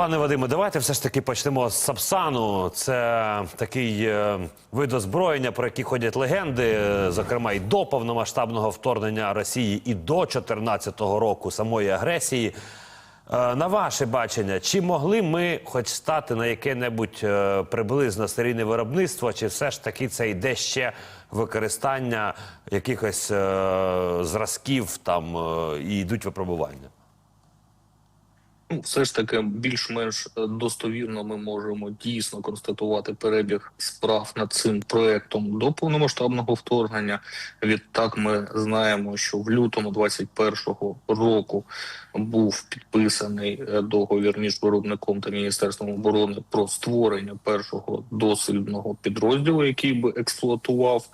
Пане Вадиме, давайте все ж таки почнемо з Сапсану. Це такий е, вид озброєння, про який ходять легенди, зокрема і до повномасштабного вторгнення Росії, і до 2014 року самої агресії. Е, на ваше бачення, чи могли ми хоч стати на яке-небудь е, приблизно серійне виробництво, чи все ж таки це йде ще використання якихось е, зразків там е, і йдуть випробування? Ну, все ж таки більш-менш е, достовірно ми можемо дійсно констатувати перебіг справ над цим проектом до повномасштабного вторгнення. Відтак, ми знаємо, що в лютому 21-го року був підписаний е, договір між виробником та міністерством оборони про створення першого дослідного підрозділу, який би експлуатував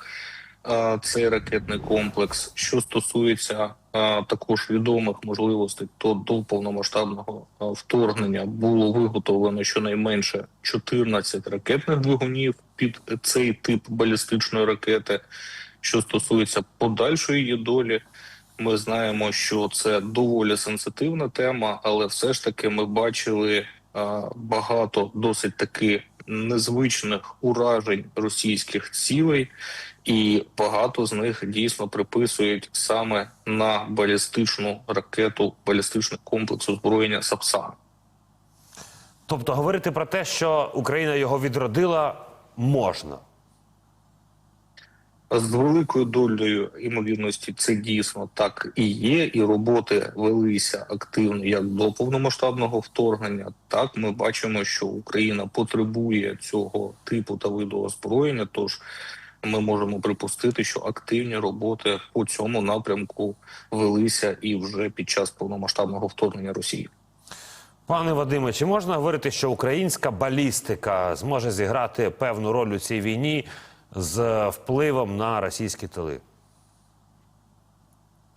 цей ракетний комплекс. Що стосується також відомих можливостей, то до повномасштабного вторгнення було виготовлено щонайменше 14 ракетних двигунів під цей тип балістичної ракети. Що стосується подальшої її долі, ми знаємо, що це доволі сенситивна тема, але все ж таки ми бачили багато досить таки незвичних уражень російських цілей, і багато з них дійсно приписують саме на балістичну ракету, балістичний комплекс озброєння Сапсан. Тобто говорити про те, що Україна його відродила, можна. З великою долею ймовірності це дійсно так і є, і роботи велися активно як до повномасштабного вторгнення. Так ми бачимо, що Україна потребує цього типу та виду озброєння. Тож ми можемо припустити, що активні роботи по цьому напрямку велися і вже під час повномасштабного вторгнення Росії. Пане Вадиме, чи можна говорити, що українська балістика зможе зіграти певну роль у цій війні з впливом на російські тили?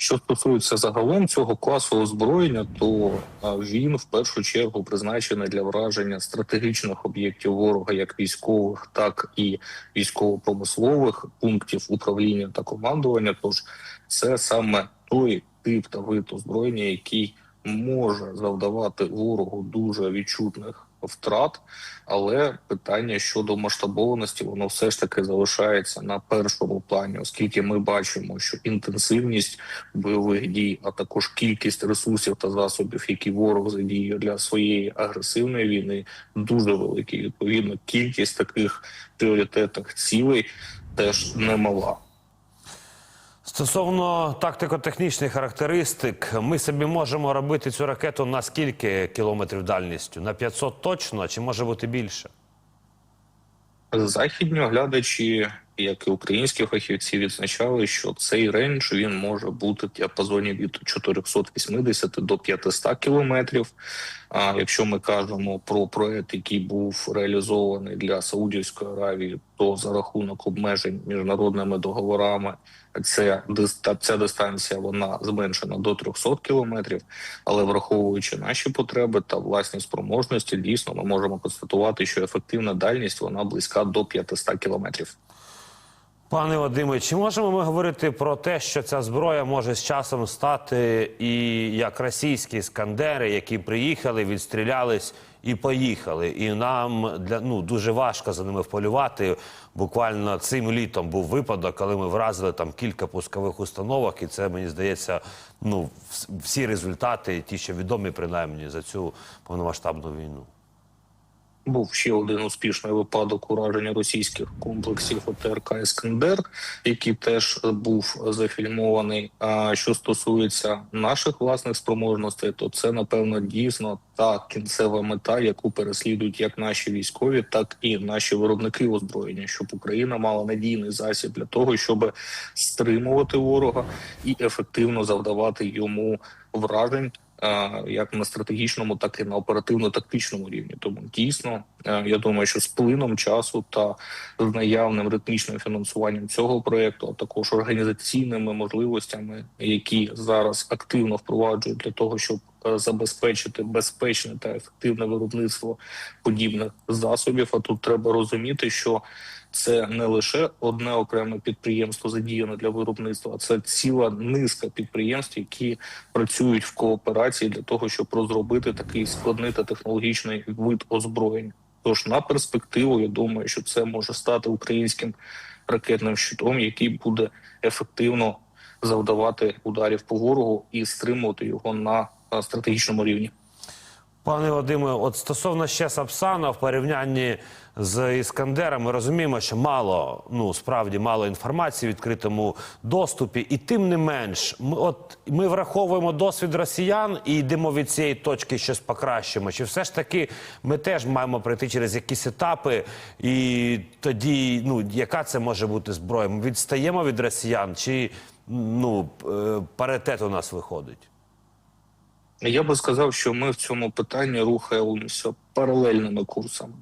Що стосується загалом цього класу озброєння, то він в першу чергу призначений для враження стратегічних об'єктів ворога, як військових, так і військово-промислових пунктів управління та командування. Тож це саме той тип та вид озброєння, який може завдавати ворогу дуже відчутних втрат, але питання щодо масштабованості воно все ж таки залишається на першому плані, оскільки ми бачимо, що інтенсивність бойових дій, а також кількість ресурсів та засобів, які ворог задіює для своєї агресивної війни, дуже великі. Відповідно, кількість таких пріоритетних цілей теж немала. Стосовно тактико-технічних характеристик, ми собі можемо робити цю ракету на скільки кілометрів дальністю? На 500 точно, чи може бути більше? Західні оглядачі, як і українські фахівці, відзначали, що цей рейндж він може бути в діапазоні від 480 до 500 кілометрів. А якщо ми кажемо про проект, який був реалізований для Саудівської Аравії, то за рахунок обмежень міжнародними договорами диста- ця дистанція вона зменшена до 300 кілометрів. Але враховуючи наші потреби та власні спроможності, дійсно ми можемо констатувати, що ефективна дальність вона близька до 500 кілометрів. Пане Вадиме, чи можемо ми говорити про те, що ця зброя може з часом стати і як російські іскандери, які приїхали, відстрілялись і поїхали? І нам для ну дуже важко за ними вполювати. Буквально цим літом був випадок, коли ми вразили там кілька пускових установок, і це мені здається, ну всі результати, ті, що відомі принаймні за цю повномасштабну війну. Був ще один успішний випадок ураження російських комплексів ОТРК Іскандер, який теж був зафільмований. А що стосується наших власних спроможностей, то це напевно дійсно та кінцева мета, яку переслідують як наші військові, так і наші виробники озброєння, щоб Україна мала надійний засіб для того, щоб стримувати ворога і ефективно завдавати йому вражень як на стратегічному, так і на оперативно-тактичному рівні. Тому дійсно, е, я думаю, що з плином часу та з наявним ритмічним фінансуванням цього проекту, а також організаційними можливостями, які зараз активно впроваджують для того, щоб е, забезпечити безпечне та ефективне виробництво подібних засобів. А тут треба розуміти, що це не лише одне окреме підприємство задіяне для виробництва, а це ціла низка підприємств, які працюють в кооперації для того, щоб розробити такий складний та технологічний вид озброєння. Тож на перспективу я думаю, що це може стати українським ракетним щитом, який буде ефективно завдавати ударів по ворогу і стримувати його на а, стратегічному рівні. Пане Вадиме, от стосовно ще Сапсана в порівнянні з Іскандером, ми розуміємо, що мало, ну справді мало інформації в відкритому доступі, і тим не менш, ми от ми враховуємо досвід росіян і йдемо від цієї точки щось покращимо. Чи все ж таки ми теж маємо пройти через якісь етапи, і тоді ну яка це може бути зброя? Ми відстаємо від росіян, чи ну е, паритет у нас виходить? Я би сказав, що ми в цьому питанні рухаємося паралельними курсами.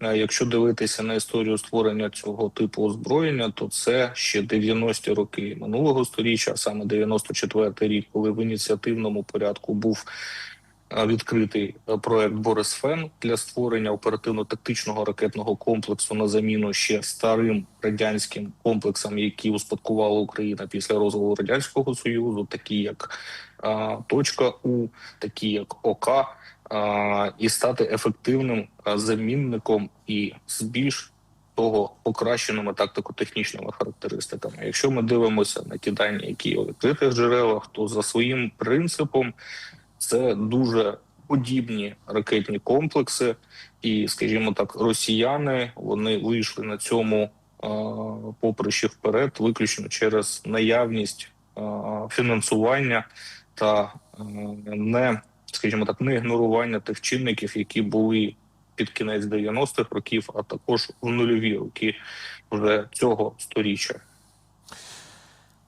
Е, Якщо дивитися на історію створення цього типу озброєння, то це ще 90-ті роки минулого століття, а саме 94-й рік, коли в ініціативному порядку був відкритий е, проект Борис Фен для створення оперативно-тактичного ракетного комплексу на заміну ще старим радянським комплексам, які успадкувала Україна після розвалу радянського союзу, такі як а, точка У, такі як ОК, а, і стати ефективним замінником і з більш того покращеними тактико-технічними характеристиками. Якщо ми дивимося на ті дані, які у відкритих джерелах, то за своїм принципом це дуже подібні ракетні комплекси, і, скажімо так, росіяни вони вийшли на цьому поприщі вперед, виключно через наявність фінансування та не, скажімо так, не ігнорування тих чинників, які були під кінець 90-х років, а також в нульові роки вже цього сторіччя.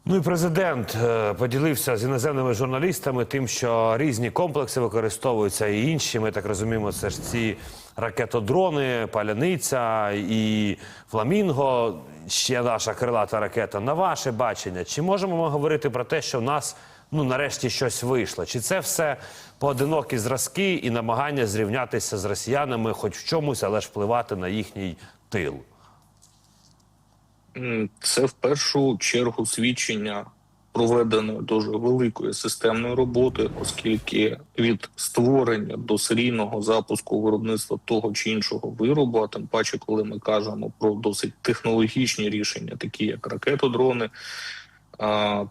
Ну і президент е, поділився з іноземними журналістами тим, що різні комплекси використовуються і інші. Ми так розуміємо, це ж ці ракетодрони, паляниця і фламінго. Ще наша крилата ракета. На ваше бачення, чи можемо ми говорити про те, що в нас ну нарешті щось вийшло? Чи це все поодинокі зразки і намагання зрівнятися з росіянами, хоч в чомусь, але ж впливати на їхній тил? Це в першу чергу свідчення проведеної дуже великої системної роботи, оскільки від створення до серійного запуску виробництва того чи іншого виробу, а тим паче, коли ми кажемо про досить технологічні рішення, такі як ракетодрони,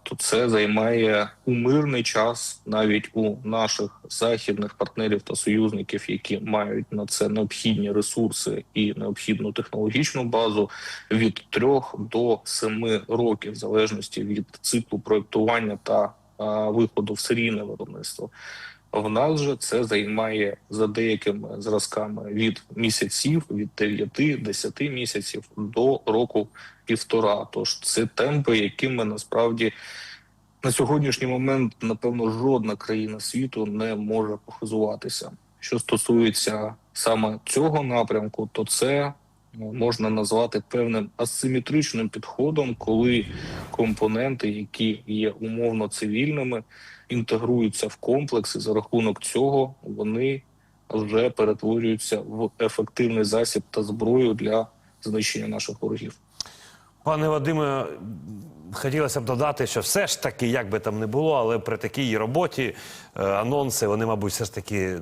то це займає у мирний час навіть у наших західних партнерів та союзників, які мають на це необхідні ресурси і необхідну технологічну базу від трьох до семи років, в залежності від циклу проектування та виходу в серійне виробництво. В нас же це займає за деякими зразками від місяців, від 9-10 місяців до року півтора. Тож це темпи, якими насправді на сьогоднішній момент, напевно, жодна країна світу не може похизуватися. Що стосується саме цього напрямку, то це ну, можна назвати певним асиметричним підходом, коли компоненти, які є умовно цивільними, інтегруються в комплекс, і за рахунок цього вони вже перетворюються в ефективний засіб та зброю для знищення наших ворогів. Пане Вадиме, хотілося б додати, що все ж таки, як би там не було, але при такій роботі е, анонси, вони, мабуть, все ж таки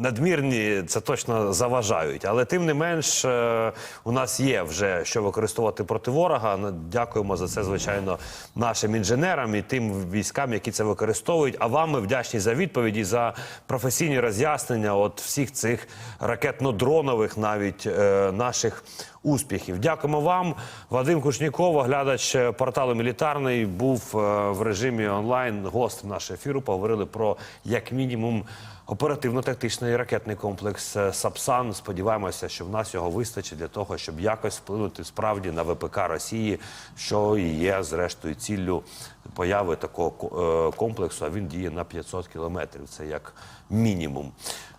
надмірні, це точно заважають. Але тим не менш, е, у нас є вже що використовувати проти ворога. Ну, Дякуємо за це, звичайно, нашим інженерам і тим військам, які це використовують. А вам ми вдячні за відповіді, за професійні роз'яснення от всіх цих ракетно-дронових навіть е, наших успіхів. Дякуємо вам. Вадим Кушніков, оглядач порталу Мілітарний, був е, в режимі онлайн гостем нашого ефіру. Поговорили про як мінімум оперативно-тактичний ракетний комплекс е, Сапсан. Сподіваємося, що в нас його вистачить для того, щоб якось вплинути справді на ВПК Росії, що і є зрештою ціллю появи такого е, комплексу. А він діє на 500 кілометрів. Це як мінімум.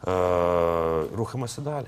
Е, Рухаємося далі.